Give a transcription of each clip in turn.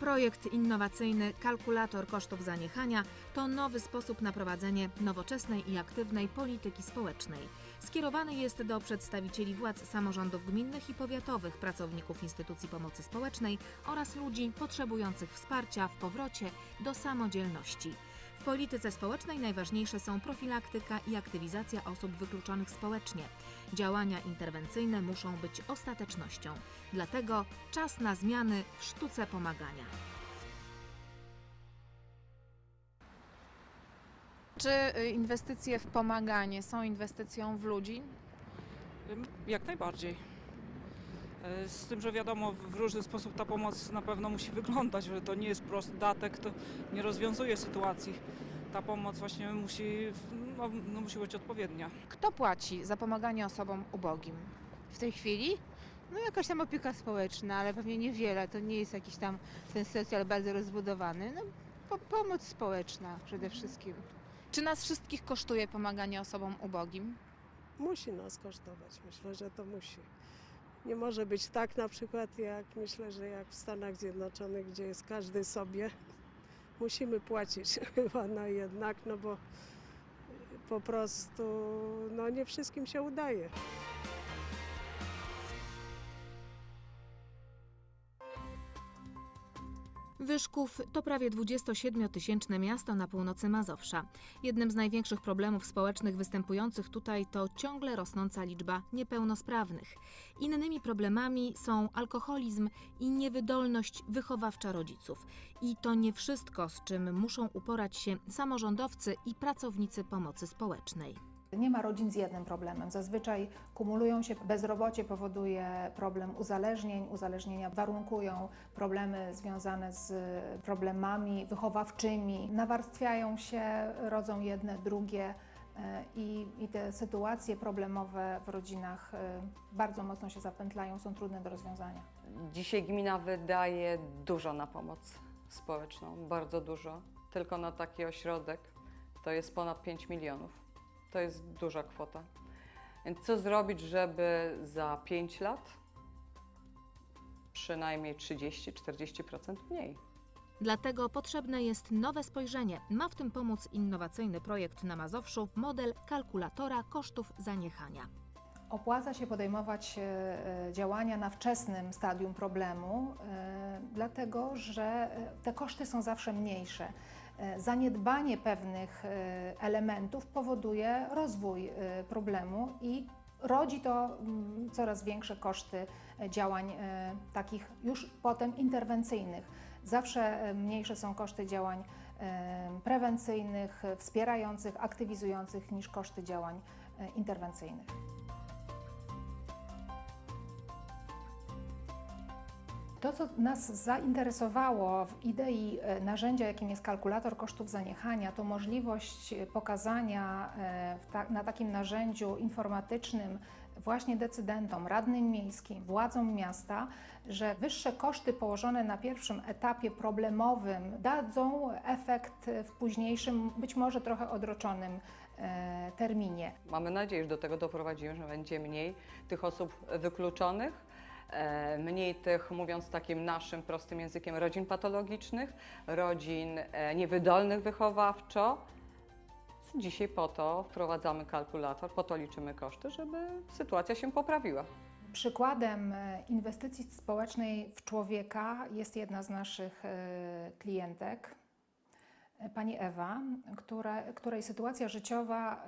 Projekt innowacyjny Kalkulator kosztów zaniechania to nowy sposób na prowadzenie nowoczesnej i aktywnej polityki społecznej. Skierowany jest do przedstawicieli władz samorządów gminnych i powiatowych, pracowników instytucji pomocy społecznej oraz ludzi potrzebujących wsparcia w powrocie do samodzielności. W polityce społecznej najważniejsze są profilaktyka i aktywizacja osób wykluczonych społecznie. Działania interwencyjne muszą być ostatecznością. Dlatego czas na zmiany w sztuce pomagania. Czy y, inwestycje w pomaganie są inwestycją w ludzi? Jak najbardziej. E, Z tym, że wiadomo, w różny sposób ta pomoc na pewno musi wyglądać, że to nie jest prosty datek, to nie rozwiązuje sytuacji. Ta pomoc właśnie musi, no, no, musi być odpowiednia. Kto płaci za pomaganie osobom ubogim? W tej chwili? No jakaś tam opieka społeczna, ale pewnie niewiele. To nie jest jakiś tam ten socjal bardzo rozbudowany. No, po, pomoc społeczna przede wszystkim. Czy nas wszystkich kosztuje pomaganie osobom ubogim? musi nas kosztować. Myślę, że to musi. Nie może być tak na przykład jak myślę, że jak w Stanach Zjednoczonych, gdzie jest każdy sobie. Musimy płacić chyba no jednak, no bo po prostu no nie wszystkim się udaje. Wyszków to prawie 27-tysięczne miasto na północy Mazowsza. Jednym z największych problemów społecznych występujących tutaj to ciągle rosnąca liczba niepełnosprawnych. Innymi problemami są alkoholizm i niewydolność wychowawcza rodziców. I to nie wszystko, z czym muszą uporać się samorządowcy i pracownicy pomocy społecznej. Nie ma rodzin z jednym problemem. Zazwyczaj kumulują się, bezrobocie powoduje problem uzależnień, uzależnienia warunkują problemy związane z problemami wychowawczymi, nawarstwiają się, rodzą jedne, drugie. e, I, I te sytuacje problemowe w rodzinach e, bardzo mocno się zapętlają, są trudne do rozwiązania. Dzisiaj gmina wydaje dużo na pomoc społeczną, bardzo dużo. Tylko na taki ośrodek to jest ponad 5 milionów. To jest duża kwota. Więc co zrobić, żeby za 5 lat przynajmniej 30-40% mniej? Dlatego potrzebne jest nowe spojrzenie. Ma w tym pomóc innowacyjny projekt na Mazowszu, model kalkulatora kosztów zaniechania. Opłaca się podejmować e, e, działania na wczesnym stadium problemu, e, dlatego że te koszty są zawsze mniejsze. E, Zaniedbanie pewnych e, elementów powoduje rozwój e, problemu i rodzi to mm, coraz większe koszty działań takich już potem interwencyjnych. Zawsze mniejsze są koszty działań prewencyjnych, wspierających, aktywizujących niż koszty działań interwencyjnych. To, co nas zainteresowało w idei e, narzędzia, jakim jest kalkulator kosztów zaniechania, to możliwość e, pokazania e, na takim narzędziu informatycznym właśnie decydentom, radnym miejskim, władzom miasta, że wyższe koszty położone na pierwszym etapie problemowym dadzą efekt w późniejszym, być może trochę odroczonym terminie. Mamy nadzieję, że do tego doprowadzimy, że będzie mniej tych osób wykluczonych, mniej tych, mówiąc takim naszym prostym językiem, rodzin patologicznych, rodzin e, niewydolnych wychowawczo. Dzisiaj po to wprowadzamy kalkulator, po to liczymy koszty, żeby sytuacja się poprawiła. Przykładem e, inwestycji społecznej w człowieka jest jedna z naszych e, klientek, e, pani Ewa, która, której sytuacja życiowa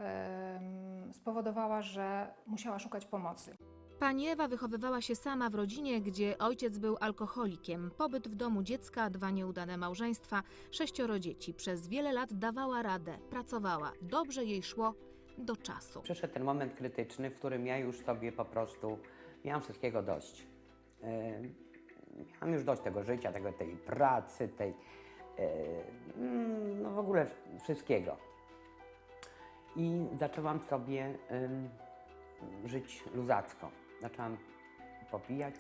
spowodowała, że musiała szukać pomocy. Pani Ewa wychowywała się sama w rodzinie, gdzie ojciec był alkoholikiem. Pobyt w domu dziecka, dwa nieudane małżeństwa, sześcioro dzieci. Przez wiele lat dawała radę, pracowała. Dobrze jej szło do czasu. Przyszedł ten moment krytyczny, w którym ja już sobie po prostu miałam wszystkiego dość. Yy, Miałam już dość tego życia, tego, tej pracy, tej, yy, no w ogóle wszystkiego. I zaczęłam sobie żyć luzacko. Zaczęłam popijać,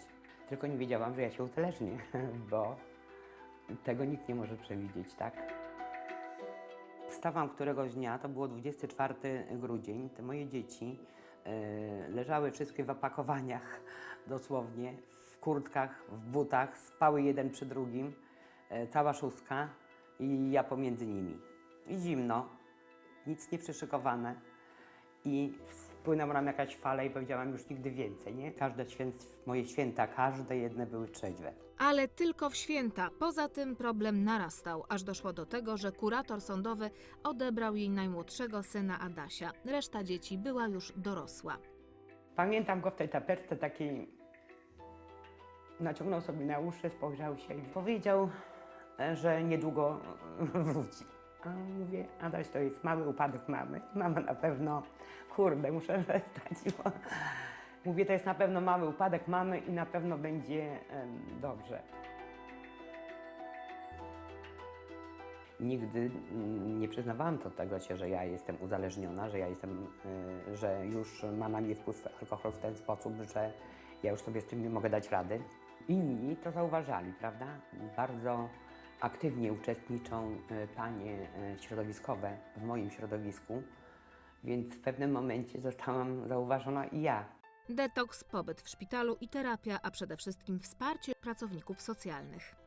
tylko nie wiedziałam, że ja się uzależnię, bo tego nikt nie może przewidzieć, tak? Wstawam któregoś dnia, to było 24 grudzień, te moje dzieci e, leżały wszystkie w opakowaniach, dosłownie, w kurtkach, w butach, spały jeden przy drugim. e, cała szóstka i ja pomiędzy nimi. I zimno, nic nie przyszykowane. I wpłynęła nam jakaś fala i powiedziałam już nigdy więcej, nie? Każde święt, moje święta, każde jedne były trzeźwe. Ale tylko w święta. Poza tym problem narastał, aż doszło do tego, że kurator sądowy odebrał jej najmłodszego syna Adasia. Reszta dzieci była już dorosła. Pamiętam go w tej taperce takiej, naciągnął sobie na uszy, spojrzał się i powiedział, e, że niedługo wróci. A mówię, Adaś, to jest mały upadek mamy. Mama na pewno, kurde, muszę przestać. Bo... Mówię, to jest na pewno mały upadek mamy i na pewno będzie dobrze. Nigdy nie przyznawałam do tego się, że ja jestem uzależniona, że ja jestem, y, że już ma na mnie wpływ alkohol w ten sposób, że ja już sobie z tym nie mogę dać rady. Inni to zauważali, prawda? Bardzo aktywnie uczestniczą y, panie y, środowiskowe w moim środowisku, więc w pewnym momencie zostałam zauważona i ja. Detoks, pobyt w szpitalu i terapia, a przede wszystkim wsparcie pracowników socjalnych.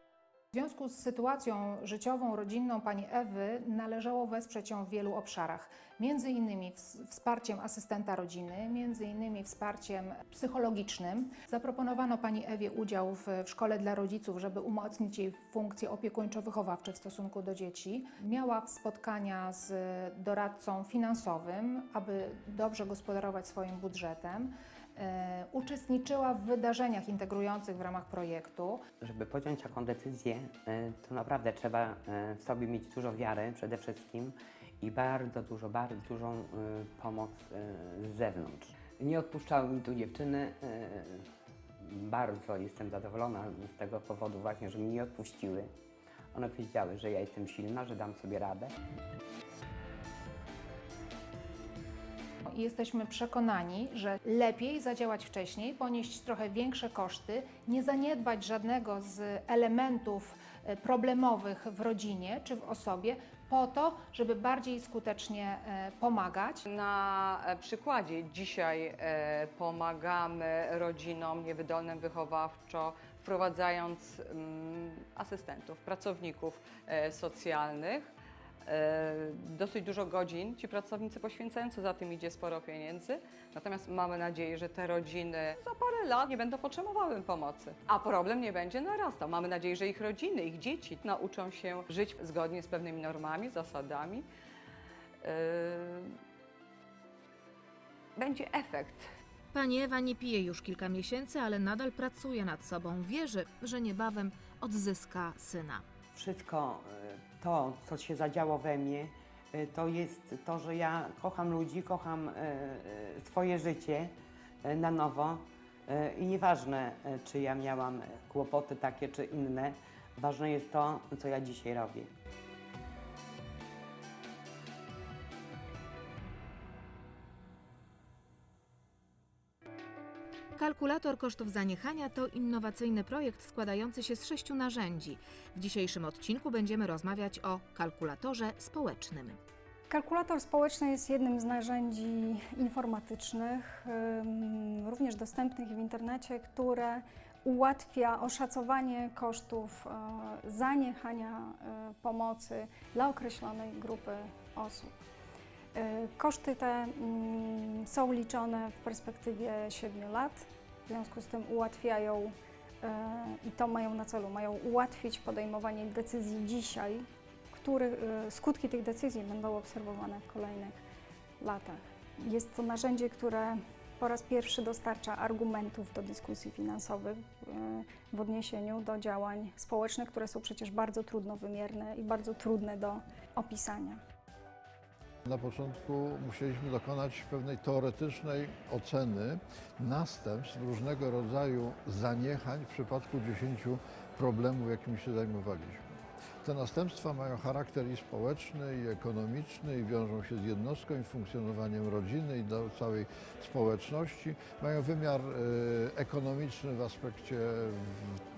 W związku z sytuacją życiową, rodzinną pani Ewy należało wesprzeć ją w wielu obszarach. Między innymi ws- wsparciem asystenta rodziny, między innymi wsparciem psychologicznym. Zaproponowano pani Ewie udział w, w szkole dla rodziców, żeby umocnić jej funkcje opiekuńczo-wychowawcze w stosunku do dzieci. Miała spotkania z doradcą finansowym, aby dobrze gospodarować swoim budżetem. E, Uczestniczyła w wydarzeniach integrujących w ramach projektu. Żeby podjąć taką decyzję, e, to naprawdę trzeba e, w sobie mieć dużo wiary przede wszystkim i bardzo dużo, bardzo dużą pomoc z zewnątrz. Nie odpuszczały mi tu dziewczyny. Bardzo jestem zadowolona z tego powodu właśnie, że mi nie odpuściły. One wiedziały, że ja jestem silna, że dam sobie radę. I jesteśmy przekonani, że lepiej zadziałać wcześniej, ponieść trochę większe koszty, nie zaniedbać żadnego z elementów e, problemowych w rodzinie czy w osobie, po to, żeby bardziej skutecznie e, pomagać. Na e, przykładzie dzisiaj pomagamy rodzinom niewydolnym wychowawczo, wprowadzając mm, asystentów, pracowników socjalnych. E, Dosyć dużo godzin ci pracownicy poświęcają, co za tym idzie sporo pieniędzy. Natomiast mamy nadzieję, że te rodziny za parę lat nie będą potrzebowały pomocy, a problem nie będzie narastał. Mamy nadzieję, że ich rodziny, ich dzieci nauczą się żyć zgodnie z pewnymi normami, zasadami. E, Będzie efekt Pani Ewa nie pije już kilka miesięcy, ale nadal pracuje nad sobą. Wierzy, że niebawem odzyska syna. Wszystko to, co się zadziało we mnie, e, to jest to, że ja kocham ludzi, kocham e, e, swoje życie na nowo i nieważne, czy ja miałam kłopoty takie czy inne, ważne jest to, co ja dzisiaj robię. Kalkulator kosztów zaniechania to innowacyjny projekt składający się z sześciu narzędzi. W dzisiejszym odcinku będziemy rozmawiać o kalkulatorze społecznym. Kalkulator społeczny jest jednym z narzędzi informatycznych, również dostępnych w internecie, które ułatwia oszacowanie kosztów e, zaniechania e, pomocy dla określonej grupy osób. E, Koszty te mm, są liczone w perspektywie 7 lat, w związku z tym ułatwiają e, i to mają na celu, mają ułatwić podejmowanie decyzji dzisiaj, których e, skutki tych decyzji będą obserwowane w kolejnych latach. Jest to narzędzie, które po raz pierwszy dostarcza argumentów do dyskusji finansowych e, w odniesieniu do działań społecznych, które są przecież bardzo trudno wymierne i bardzo trudne do opisania. Na początku musieliśmy dokonać pewnej teoretycznej oceny następstw różnego rodzaju zaniechań w przypadku 10 problemów, jakimi się zajmowaliśmy. Te następstwa mają charakter i społeczny, i ekonomiczny, i wiążą się z jednostką, i funkcjonowaniem rodziny, i do całej społeczności. Mają wymiar e, ekonomiczny w aspekcie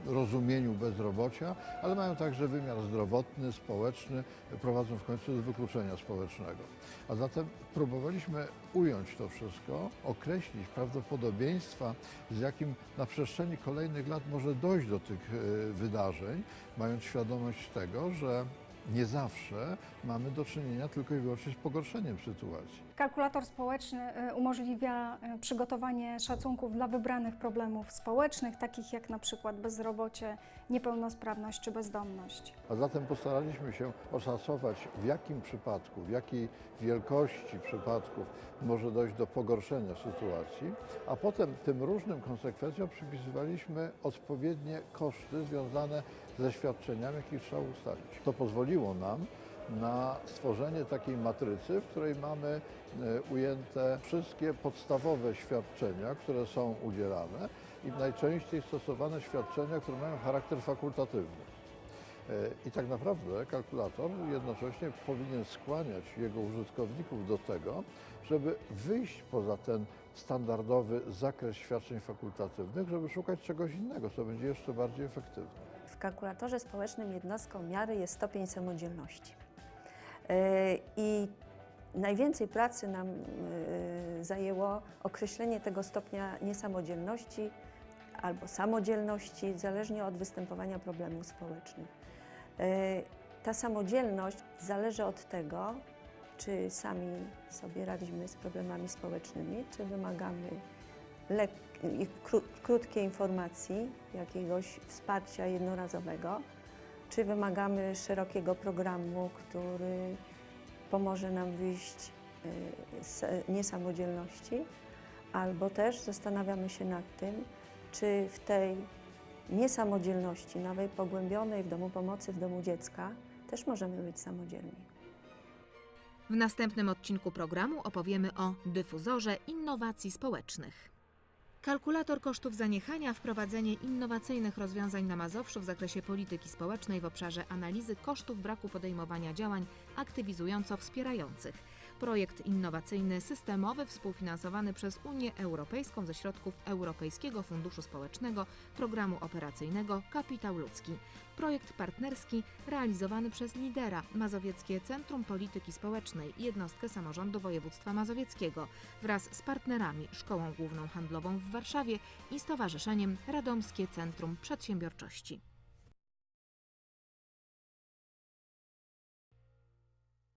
rozumieniu bezrobocia, ale mają także wymiar zdrowotny, społeczny, prowadzą w końcu do wykluczenia społecznego. A zatem próbowaliśmy ująć to wszystko, określić prawdopodobieństwa, z jakim na przestrzeni kolejnych lat może dojść do tych e, wydarzeń, mając świadomość tego, że nie zawsze mamy do czynienia tylko i wyłącznie z pogorszeniem sytuacji. Kalkulator społeczny y, umożliwia y, przygotowanie szacunków dla wybranych problemów społecznych, takich jak na przykład bezrobocie, niepełnosprawność czy bezdomność. A zatem postaraliśmy się oszacować, w jakim przypadku, w jakiej wielkości przypadków może dojść do pogorszenia sytuacji, a potem tym różnym konsekwencjom przypisywaliśmy odpowiednie koszty związane ze świadczeniami, jakie trzeba ustalić. To pozwoliło nam na stworzenie takiej matrycy, w której mamy e, ujęte wszystkie podstawowe świadczenia, które są udzielane i najczęściej stosowane świadczenia, które mają charakter fakultatywny. E, I tak naprawdę kalkulator jednocześnie powinien skłaniać jego użytkowników do tego, żeby wyjść poza ten standardowy zakres świadczeń fakultatywnych, żeby szukać czegoś innego, co będzie jeszcze bardziej efektywne. W kalkulatorze społecznym jednostką miary jest stopień samodzielności. I najwięcej pracy nam yy, zajęło określenie tego stopnia niesamodzielności albo samodzielności, zależnie od występowania problemów społecznych. Yy, Ta samodzielność zależy od tego, czy sami sobie radzimy z problemami społecznymi, czy wymagamy krótkiej informacji, jakiegoś wsparcia jednorazowego, czy wymagamy szerokiego programu, który pomoże nam wyjść y, z niesamodzielności, albo też zastanawiamy się nad tym, czy w tej niesamodzielności, nawet pogłębionej w domu pomocy, w domu dziecka, też możemy być samodzielni. W następnym odcinku programu opowiemy o dyfuzorze innowacji społecznych. Kalkulator kosztów zaniechania, wprowadzenie innowacyjnych rozwiązań na Mazowszu w zakresie polityki społecznej w obszarze analizy kosztów braku podejmowania działań aktywizująco-wspierających. Projekt innowacyjny systemowy współfinansowany przez Unię Europejską ze środków Europejskiego Funduszu Społecznego, Programu Operacyjnego Kapitał Ludzki. Projekt partnerski realizowany przez Lidera, Mazowieckie Centrum Polityki Społecznej jednostkę samorządu województwa mazowieckiego wraz z partnerami Szkołą Główną Handlową w Warszawie i Stowarzyszeniem Radomskie Centrum Przedsiębiorczości.